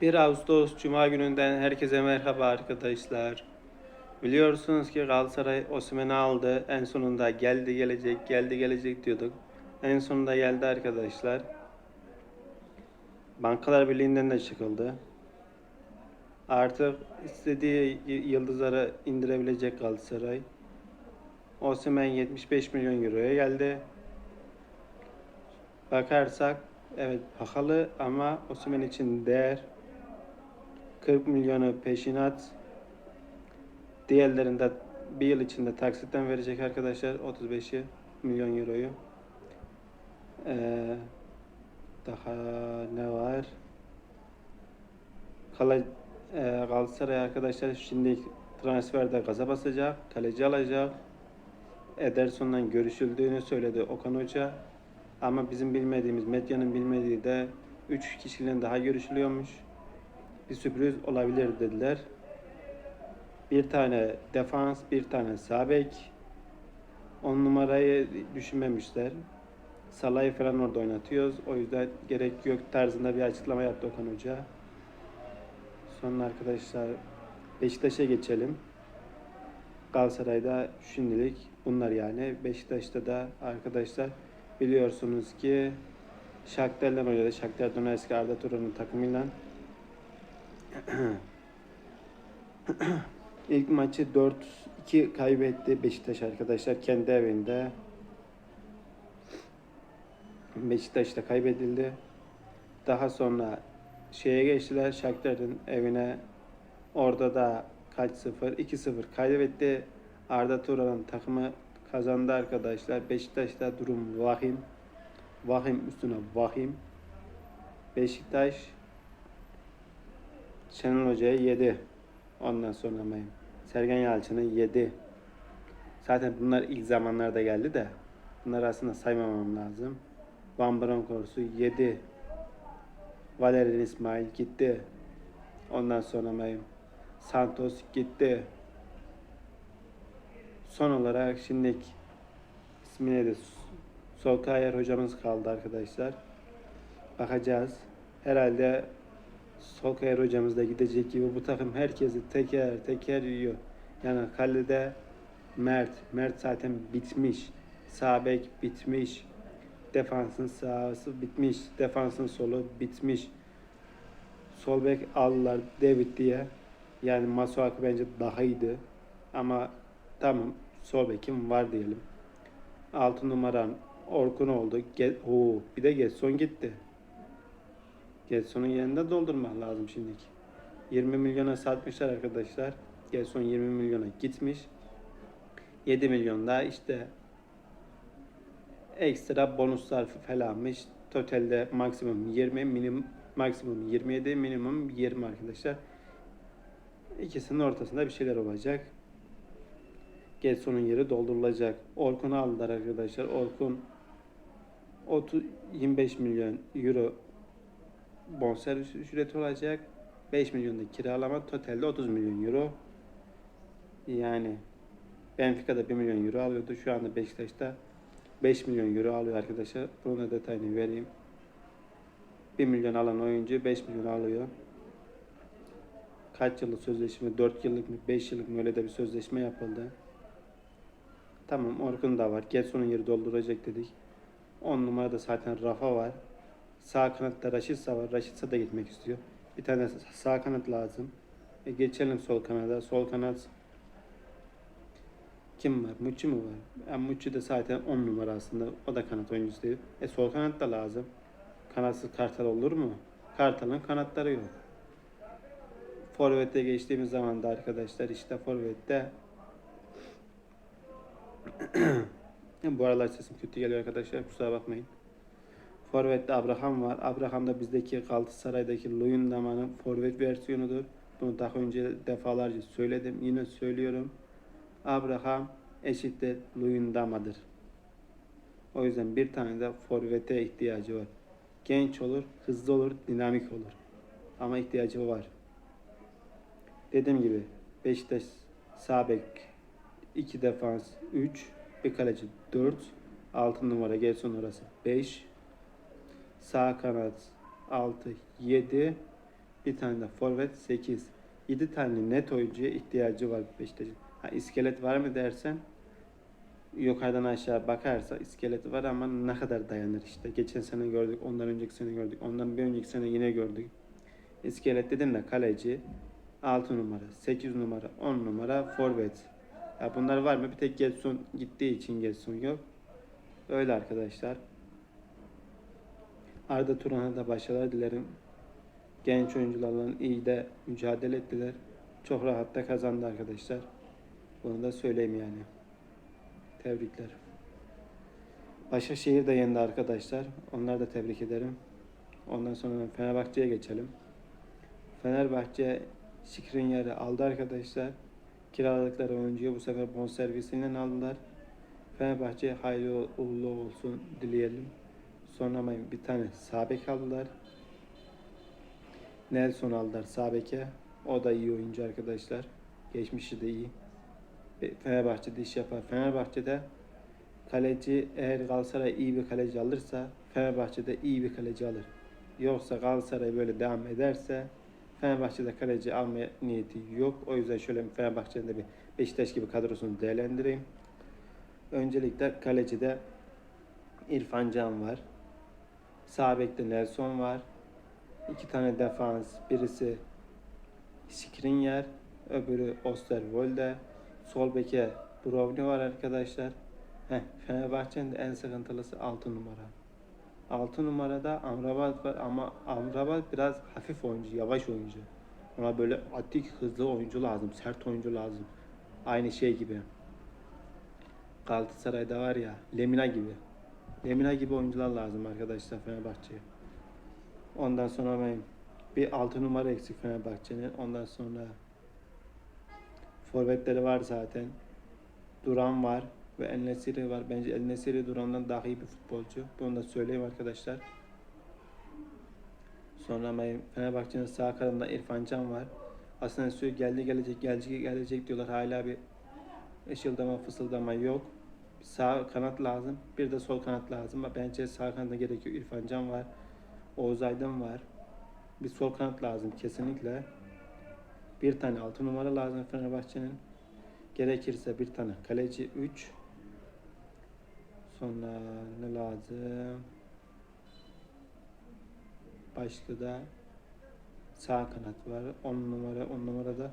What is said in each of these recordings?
1 Ağustos Cuma gününden herkese merhaba arkadaşlar. Biliyorsunuz ki Galatasaray Osimhen'i aldı. En sonunda geldi gelecek, geldi gelecek diyorduk. En sonunda geldi arkadaşlar. Bankalar Birliği'nden de çıkıldı. Artık istediği y- yıldızları indirebilecek Galatasaray. Osimhen 75 milyon euroya geldi. Bakarsak evet pahalı ama Osimhen için değer. 40 milyonu peşinat. Diğerlerinde bir yıl içinde taksitten verecek arkadaşlar 35'i milyon euroyu. Ee, daha ne var? Kala, e, Galatasaray arkadaşlar şimdi transferde gaza basacak, kaleci alacak. Ederson'dan görüşüldüğünü söyledi Okan Hoca. Ama bizim bilmediğimiz, medyanın bilmediği de 3 kişinin daha görüşülüyormuş. Bir sürpriz olabilir dediler. Bir tane defans, bir tane sağ bek. 10 numarayı düşünmemişler. Salah'ı falan orada oynatıyoruz. O yüzden gerek yok tarzında bir açıklama yaptı Okan Hoca. Sonra arkadaşlar Beşiktaş'a geçelim. Galatasaray'da şimdilik bunlar yani. Beşiktaş'ta da arkadaşlar biliyorsunuz ki Shakhtar'la oynadı. Shakhtar Donetsk Arda Turan'ın takımıyla. İlk maçı 4-2 kaybetti Beşiktaş arkadaşlar kendi evinde. Beşiktaş'ta kaybedildi. Daha sonra şeye geçtiler Shakhtar'ın evine. Orada da kaç sıfır? 2-0 kaybetti. Arda Turan'ın takımı kazandı arkadaşlar. Beşiktaş'ta durum vahim. Vahim üstüne vahim. Beşiktaş Şenol Hoca'yı yedi. Ondan sonra mı? Sergen Yalçın'ı yedi. Zaten bunlar ilk zamanlarda geldi de bunları aslında saymamam lazım. Van Bronckhorst'u yedi. Valerian İsmail gitti. Ondan sonra mı? Santos gitti. Son olarak şimdi ismi neydi? Solkayar hocamız kaldı arkadaşlar. Bakacağız. Herhalde Solkayar hocamız da gidecek gibi bu takım herkesi teker teker yiyor. Yani kalede Mert. Mert zaten bitmiş. Sağ bek bitmiş. Defansın sağısı bitmiş. Defansın solu bitmiş. Sol bek aldılar David diye. Yani Masuaku bence daha iyiydi. Ama tamam sol bekim var diyelim. 6 numaran Orkun oldu. Ge Oo, bir de Getson gitti. Getson'un yerinde doldurmak lazım şimdiki. 20 milyona satmışlar arkadaşlar. Getson 20 milyona gitmiş. 7 milyon da işte ekstra bonuslar falanmış. Totalde maksimum 20, minimum maksimum 27, minimum 20 arkadaşlar. İkisinin ortasında bir şeyler olacak. Getson'un yeri doldurulacak. Orkun'u aldılar arkadaşlar. Orkun 30 25 milyon euro bonservis ücreti olacak. 5 milyon da kiralama. Totalde 30 milyon euro. Yani Benfica'da 1 milyon euro alıyordu. Şu anda Beşiktaş'ta 5 milyon euro alıyor arkadaşlar. Bunun da detayını vereyim. 1 milyon alan oyuncu 5 milyon alıyor. Kaç yıllık sözleşme? 4 yıllık mı? 5 yıllık mı? Öyle de bir sözleşme yapıldı. Tamam Orkun da var. Getson'un yeri dolduracak dedik. 10 numarada zaten Rafa var. Sağ kanatta Raşitsa var. Raşitsa da gitmek istiyor. Bir tane sağ kanat lazım. E geçelim sol kanada. Sol kanat kim var? Muçi mi var? Yani Muçi de zaten 10 numara aslında. O da kanat oyuncusu değil. E sol kanat da lazım. Kanatsız Kartal olur mu? Kartal'ın kanatları yok. Forvet'e geçtiğimiz zaman da arkadaşlar işte Forvet'te bu aralar sesim kötü geliyor arkadaşlar kusura bakmayın. Forvet'te Abraham var. Abraham da bizdeki Galatasaray'daki Luyendama'nın forvet versiyonudur. Bunu daha önce defalarca söyledim. Yine söylüyorum. Abraham eşittir Luyendama'dır. O yüzden bir tane de forvete ihtiyacı var. Genç olur, hızlı olur, dinamik olur. Ama ihtiyacı var. Dediğim gibi Beşiktaş sağ bek 2 defans 3 bir kaleci 4 6 numara Gelson orası 5 sağ kanat 6 7 Bir tane de forvet 8. 7 tane net oyuncuya ihtiyacı var Beşiktaş'ın. Ha iskelet var mı dersen yukarıdan aşağı bakarsa iskelet var ama ne kadar dayanır işte. Geçen sene gördük, ondan önceki sene gördük, ondan bir önceki sene yine gördük. İskelet dedim de kaleci 6 numara, 8 numara, 10 numara forvet. Ya bunlar var mı? Bir tek Getson gittiği için Getson yok. Öyle arkadaşlar. Arda Turan'a da başarılar dilerim. Genç oyuncularla iyi de mücadele ettiler. Çok rahat da kazandı arkadaşlar. Bunu da söyleyeyim yani. Tebrikler. Başakşehir de yendi arkadaşlar. Onları da tebrik ederim. Ondan sonra Fenerbahçe'ye geçelim. Fenerbahçe Skriniar'ı aldı arkadaşlar. Kiraladıkları oyuncuyu bu sefer bonservisinden aldılar. Fenerbahçe hayırlı uğurlu olsun dileyelim. Sonra bir tane Sabek aldılar. Nelson aldılar Sabek'e. O da iyi oyuncu arkadaşlar. Geçmişi de iyi. Fenerbahçe'de iş yapar. Fenerbahçe'de kaleci eğer Galatasaray iyi bir kaleci alırsa Fenerbahçe'de iyi bir kaleci alır. Yoksa Galatasaray böyle devam ederse Fenerbahçe'de kaleci almaya niyeti yok. O yüzden şöyle Fenerbahçe'nin bir Beşiktaş gibi kadrosunu değerlendireyim. Öncelikle kalecide İrfan Can var. Sağ bekte Nelson var. İki tane defans. Birisi Skriniar, öbürü Osterwolde. Sol beke Brownie var arkadaşlar. Heh, Fenerbahçe'nin en sıkıntılısı 6 numara. 6 numarada Amrabat var ama Amrabat biraz hafif oyuncu, yavaş oyuncu. Ona böyle atik, hızlı oyuncu lazım, sert oyuncu lazım. Aynı şey gibi. Galatasaray'da var ya, Lemina gibi. Lemina gibi oyuncular lazım arkadaşlar Fenerbahçe'ye. Ondan sonra ben bir 6 numara eksik Fenerbahçe'nin. Ondan sonra forvetleri var zaten. Duran var ve El Nesiri var. Bence El Nesiri Duran'dan daha iyi bir futbolcu. Bunu da söyleyeyim arkadaşlar. Sonra ben Fenerbahçe'nin sağ kanadında İrfan Can var. Aslında sürekli geldi gelecek gelecek gelecek diyorlar. Hala bir ışıldama fısıldama yok. Sağ kanat lazım. Bir de sol kanat lazım. Bence sağ kanada gerekiyor. İrfan Can var. Oğuz Aydın var. Bir sol kanat lazım kesinlikle. Bir tane altı numara lazım Fenerbahçe'nin. Gerekirse bir tane kaleci 3. Sonra ne lazım? Başka da sağ kanat var. 10 numara 10 numarada.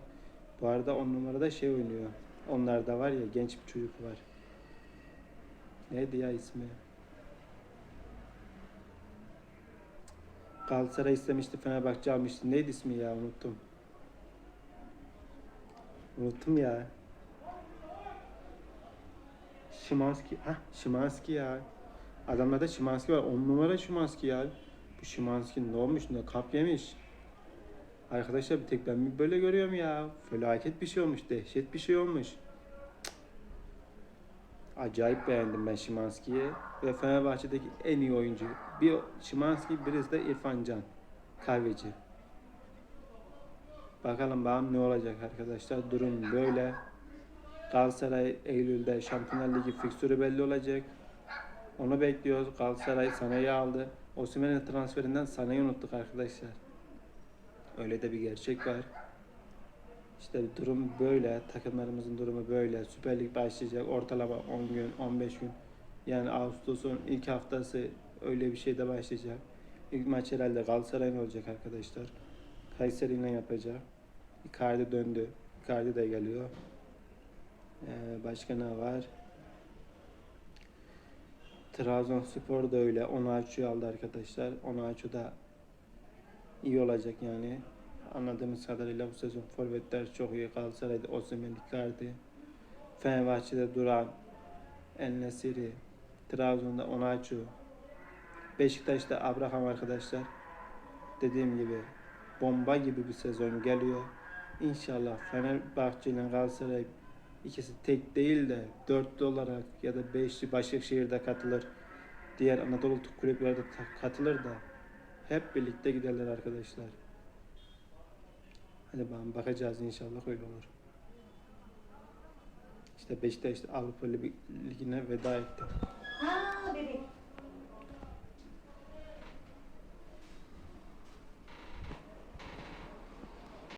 Bu arada 10 numarada şey oynuyor. Onlar da var ya genç bir çocuk var. Neydi ya ismi? Galatasaray istemişti, Fenerbahçe almıştı. Neydi ismi ya? Unuttum. Unuttum ya. Şimanski. Ha, Şimanski ya. Adamlarda Şimanski var. 10 numara Şimanski ya. Bu Şimanski ne olmuş? Ne kap yemiş? Arkadaşlar bir tek ben mi böyle görüyorum ya? Felaket bir şey olmuş. Dehşet bir şey olmuş. Acayip beğendim ben Şimanski'yi. Ve Fenerbahçe'deki en iyi oyuncu. Bir Şimanski, birisi de İrfan Can. Kahveci. Bakalım bakalım ne olacak arkadaşlar. Durum böyle. Galatasaray Eylül'de Şampiyonlar Ligi fikstürü belli olacak. Onu bekliyoruz. Galatasaray Sané'yi aldı. Osimhen'in transferinden Sané'yi unuttuk arkadaşlar. Öyle de bir gerçek var. İşte durum böyle. Takımlarımızın durumu böyle. Süper Lig başlayacak. Ortalama 10 gün, 15 gün. Yani Ağustos'un ilk haftası öyle bir şey de başlayacak. İlk maç herhalde Galatasaray'ın olacak arkadaşlar. Kayseri'yle yapacak. Icardi döndü. Icardi de geliyor. Ee, başka ne var? Trabzonspor da öyle. Onaçu'yu aldı arkadaşlar. Onaçu da iyi olacak yani. Anladığımız kadarıyla bu sezon forvetler çok iyi. Galatasaray'da Osimhen, Icardi. Fenerbahçe'de Duran, El Nesiri, Trabzon'da Onaçu. Beşiktaş'ta Abraham arkadaşlar. Dediğim gibi bomba gibi bir sezon geliyor. İnşallah Fenerbahçe ile Galatasaray ikisi tek değil de dörtlü olarak ya da beşli Başakşehir'de katılır. Diğer Anadolu kulüplerde katılır da hep birlikte giderler arkadaşlar. Hadi bakalım bakacağız inşallah öyle olur. İşte Beşiktaş Avrupa Ligi- Ligi'ne veda etti. Ha bebek.